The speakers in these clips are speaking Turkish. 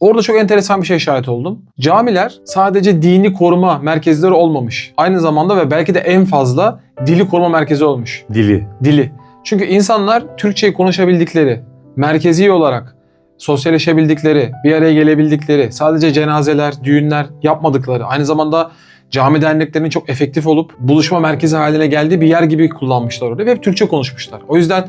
Orada çok enteresan bir şey şahit oldum. Camiler sadece dini koruma merkezleri olmamış. Aynı zamanda ve belki de en fazla dili koruma merkezi olmuş. Dili. Dili. Çünkü insanlar Türkçeyi konuşabildikleri, merkezi olarak sosyalleşebildikleri, bir araya gelebildikleri, sadece cenazeler, düğünler yapmadıkları, aynı zamanda cami derneklerinin çok efektif olup buluşma merkezi haline geldiği bir yer gibi kullanmışlar orada ve hep Türkçe konuşmuşlar. O yüzden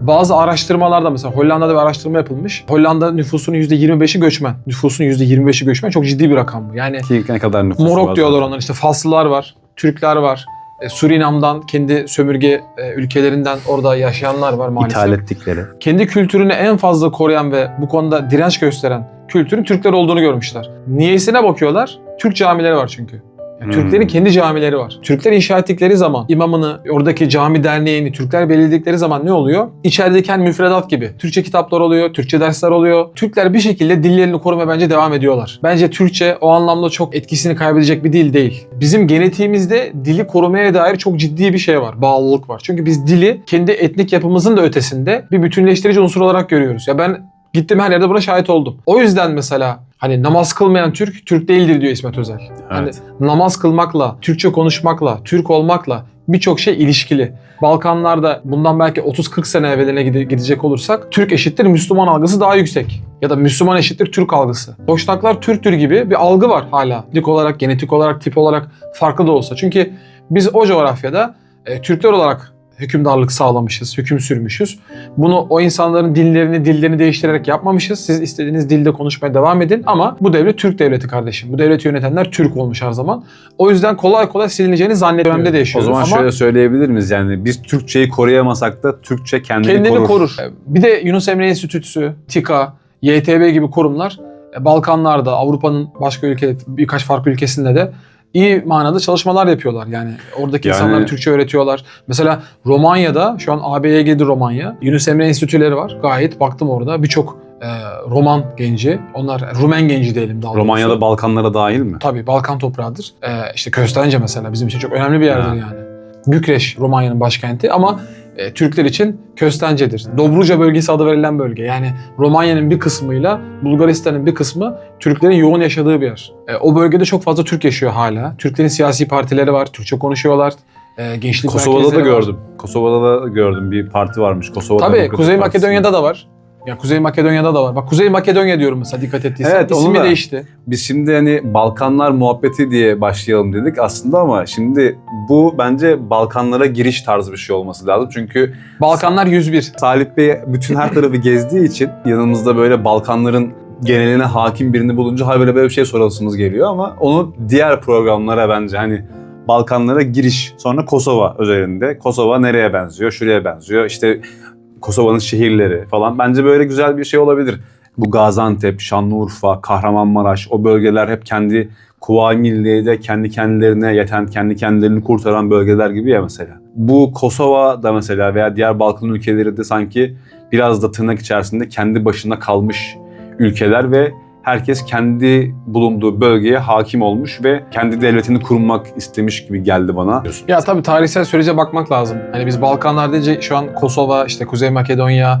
bazı araştırmalarda mesela Hollanda'da bir araştırma yapılmış. Hollanda nüfusunun %25'i göçmen. Nüfusun %25'i göçmen. Çok ciddi bir rakam bu. Yani Ki ne kadar nüfusu Morok var diyorlar zaten. onlar işte Faslılar var, Türkler var. e, Surinam'dan kendi sömürge e, ülkelerinden orada yaşayanlar var maalesef. İthal ettikleri. Kendi kültürünü en fazla koruyan ve bu konuda direnç gösteren kültürün Türkler olduğunu görmüşler. Niyesine bakıyorlar? Türk camileri var çünkü. Yani Hmm. Kendi camileri var. Türkler inşa ettikleri zaman imamını, oradaki cami derneğini Türkler belirledikleri zaman ne oluyor? İçerideyken müfredat gibi. Türkçe kitaplar oluyor, Türkçe dersler oluyor. Türkler bir şekilde dillerini korumaya bence devam ediyorlar. Bence Türkçe o anlamda çok etkisini kaybedecek bir dil değil. Bizim genetiğimizde dili korumaya dair çok ciddi bir şey var, bağlılık var. Çünkü biz dili kendi etnik yapımızın da ötesinde bir bütünleştirici unsur olarak görüyoruz. Ya ben gittim her yerde buna şahit oldum. O yüzden mesela hani namaz kılmayan Türk, Türk değildir diyor İsmet Özel. Hani Evet. namaz kılmakla, Türkçe konuşmakla, Türk olmakla birçok şey ilişkili. Balkanlarda bundan belki 30-40 sene evveline gide- gidecek olursak Türk eşittir Müslüman algısı daha yüksek. Ya da Müslüman eşittir Türk algısı. Boşnaklar Türktür gibi bir algı var hala. Dik olarak, genetik olarak, tip olarak farklı da olsa. Çünkü biz o coğrafyada e, Türkler olarak hükümdarlık sağlamışız, hüküm sürmüşüz. Bunu o insanların dillerini, dillerini değiştirerek yapmamışız. Siz istediğiniz dilde konuşmaya devam edin ama bu devlet Türk devleti kardeşim. Bu devleti yönetenler Türk olmuş her zaman. O yüzden kolay kolay silineceğini zannetmemde de O yaşıyoruz. zaman ama şöyle söyleyebilir miyiz yani biz Türkçeyi koruyamasak da Türkçe kendini, kendini korur. korur. Bir de Yunus Emre Enstitüsü, TİKA, YTB gibi kurumlar e, Balkanlarda, Avrupa'nın başka ülke, birkaç farklı ülkesinde de iyi manada çalışmalar yapıyorlar. Yani oradaki Yani- insanlara Türkçe öğretiyorlar. Mesela Romanya'da, şu an AB'ye girdi Romanya. Yunus Emre Enstitüleri var. Gayet baktım orada. Birçok e, Roman genci, onlar Rumen genci diyelim daha doğrusu. Romanya'da Balkanlara dahil mi? Tabii Balkan toprağıdır. Ee, işte Köstence mesela bizim için çok önemli bir yerdir Ha. yani. Bükreş Romanya'nın başkenti ama e, Türkler için Köstence'dir. Dobruca bölgesi adı verilen bölge. Yani Romanya'nın bir kısmıyla Bulgaristan'ın bir kısmı Türklerin yoğun yaşadığı bir yer. E, o bölgede çok fazla Türk yaşıyor hala. Türklerin siyasi partileri var, Türkçe konuşuyorlar. E, gençlik Kosova'da da var. gördüm. Kosova'da da gördüm bir parti varmış. Kosova Tabii Demokratik Kuzey. Makedonya'da da var. Ya Kuzey Makedonya'da da var. Bak Kuzey Makedonya diyorum mesela dikkat ettiysen. Evet, onu İsmi da. değişti. Biz şimdi hani Balkanlar muhabbeti diye başlayalım dedik aslında ama şimdi bu bence Balkanlara giriş tarzı bir şey olması lazım. Çünkü Balkanlar 101. Salih Bey bütün her tarafı gezdiği için yanımızda böyle Balkanların geneline hakim birini bulunca ha böyle böyle bir şey sorasımız geliyor ama onu diğer programlara bence hani Balkanlara giriş sonra Kosova özelinde. Kosova nereye benziyor? Şuraya benziyor. İşte Kosova'nın şehirleri falan. Bence böyle güzel bir şey olabilir. Bu Gaziantep, Şanlıurfa, Kahramanmaraş o bölgeler hep kendi Kuvayi Milliye'de kendi kendilerine yeten, kendi kendilerini kurtaran bölgeler gibi ya mesela. Bu Kosova da mesela veya diğer Balkan ülkeleri de sanki biraz da tırnak içerisinde kendi başına kalmış ülkeler ve herkes kendi bulunduğu bölgeye hakim olmuş ve kendi devletini kurmak istemiş gibi geldi bana. Ya tabii tarihsel sürece bakmak lazım. Hani biz Balkanlar deyince şu an Kosova, işte Kuzey Makedonya,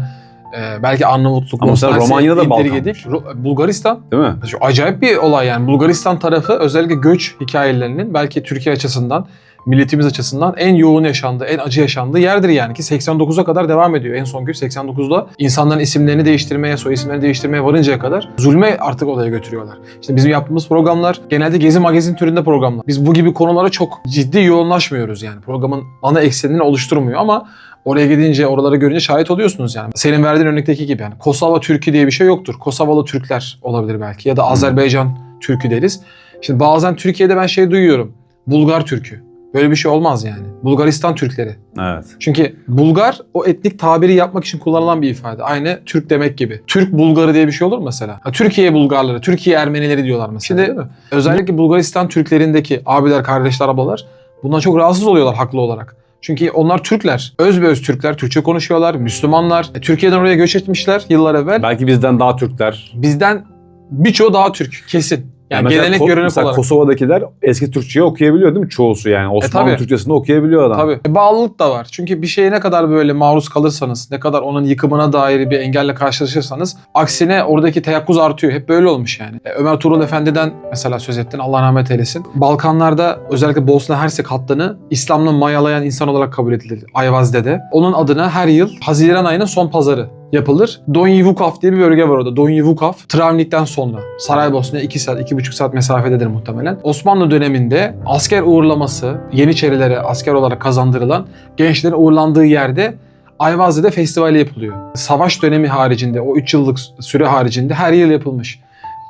e, belki Arnavutluk, Ama mesela Romanya'da da indirgedik. Ru- Bulgaristan, Değil mi? şu acayip bir olay yani. Bulgaristan tarafı özellikle göç hikayelerinin belki Türkiye açısından, milletimiz açısından en yoğun yaşandığı, en acı yaşandığı yerdir yani ki 89'a kadar devam ediyor. En son göç 89'da insanların isimlerini değiştirmeye, soy isimlerini değiştirmeye varıncaya kadar zulme artık olaya götürüyorlar. İşte bizim yaptığımız programlar genelde gezi magazin türünde programlar. Biz bu gibi konulara çok ciddi yoğunlaşmıyoruz yani. Programın ana eksenini oluşturmuyor ama Oraya gidince, oraları görünce şahit oluyorsunuz yani. Senin verdiğin örnekteki gibi yani. Kosova Türkü diye bir şey yoktur. Kosovalı Türkler olabilir belki ya da Azerbaycan Türkü deriz. Şimdi bazen Türkiye'de ben şey duyuyorum. Bulgar Türkü. Böyle bir şey olmaz yani. Bulgaristan Türkleri. Evet. Çünkü Bulgar o etnik tabiri yapmak için kullanılan bir ifade. Aynı Türk demek gibi. Türk Bulgarı diye bir şey olur mu mesela? Ha, Türkiye Bulgarları, Türkiye Ermenileri diyorlar mesela. Şimdi özellikle Bulgaristan Türklerindeki abiler, kardeşler, ablalar bundan çok rahatsız oluyorlar haklı olarak. Çünkü onlar Türkler. Özbeöz Türkler, Türkçe konuşuyorlar, Müslümanlar. E, Türkiye'den oraya göç etmişler yıllar evvel. Belki bizden daha Türkler. Bizden birçoğu daha Türk kesin. Yani, mesela gelenek Ko- mesela olarak. Kosova'dakiler eski Türkçeyi okuyabiliyor değil mi çoğusu yani? Osmanlı tabii. Türkçesini okuyabiliyor adam. Tabii. E, bağlılık da var. Çünkü bir şeye ne kadar böyle maruz kalırsanız, ne kadar onun yıkımına dair bir engelle karşılaşırsanız aksine oradaki teyakkuz artıyor. Hep böyle olmuş yani. E, Ömer Tuğrul Efendi'den mesela söz ettin. Allah rahmet eylesin. Balkanlarda özellikle Bosna Hersek hattını İslam'la mayalayan insan olarak kabul edilir Ayvaz Dede. Onun adına her yıl Haziran ayının son pazarı yapılır. Donji Vukav diye bir bölge var orada. Donji Vukav, Travnik'ten sonra. Saraybosna'ya 2 saat, 2,5 saat mesafededir muhtemelen. Osmanlı döneminde asker uğurlaması, Yeniçerilere asker olarak kazandırılan gençlerin uğurlandığı yerde Ayvazlı'da festivali yapılıyor. Savaş dönemi haricinde, o 3 yıllık süre haricinde her yıl yapılmış.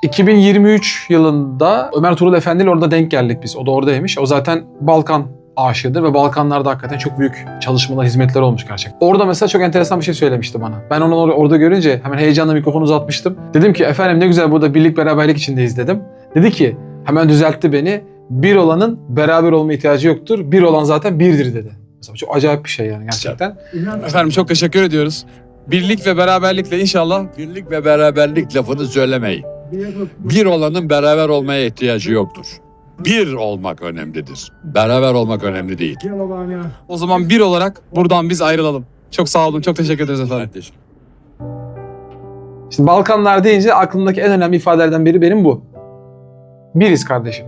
2023 yılında Ömer Tuğrul Efendi ile orada denk geldik biz. O da oradaymış. O zaten Balkan aşığıdır ve Balkanlarda hakikaten çok büyük çalışmalar, hizmetler olmuş gerçekten. Orada mesela çok enteresan bir şey söylemişti bana. Ben onu or- orada görünce hemen heyecanla mikrofonu uzatmıştım. Dedim ki efendim ne güzel burada birlik beraberlik içindeyiz dedim. Dedi ki hemen düzeltti beni. Bir olanın beraber olma ihtiyacı yoktur. Bir olan zaten birdir dedi. Mesela çok acayip bir şey yani gerçekten. Efendim çok teşekkür ediyoruz. Birlik ve beraberlikle inşallah Birlik ve beraberlik lafını söylemeyin. Bir olanın beraber olmaya ihtiyacı yoktur. Bir olmak önemlidir. Beraber olmak önemli değil. o zaman bir olarak buradan biz ayrılalım. Çok sağ olun, çok teşekkür ederiz efendim. Şimdi Balkanlar deyince aklımdaki en önemli ifadelerden biri benim bu. Biriz kardeşim.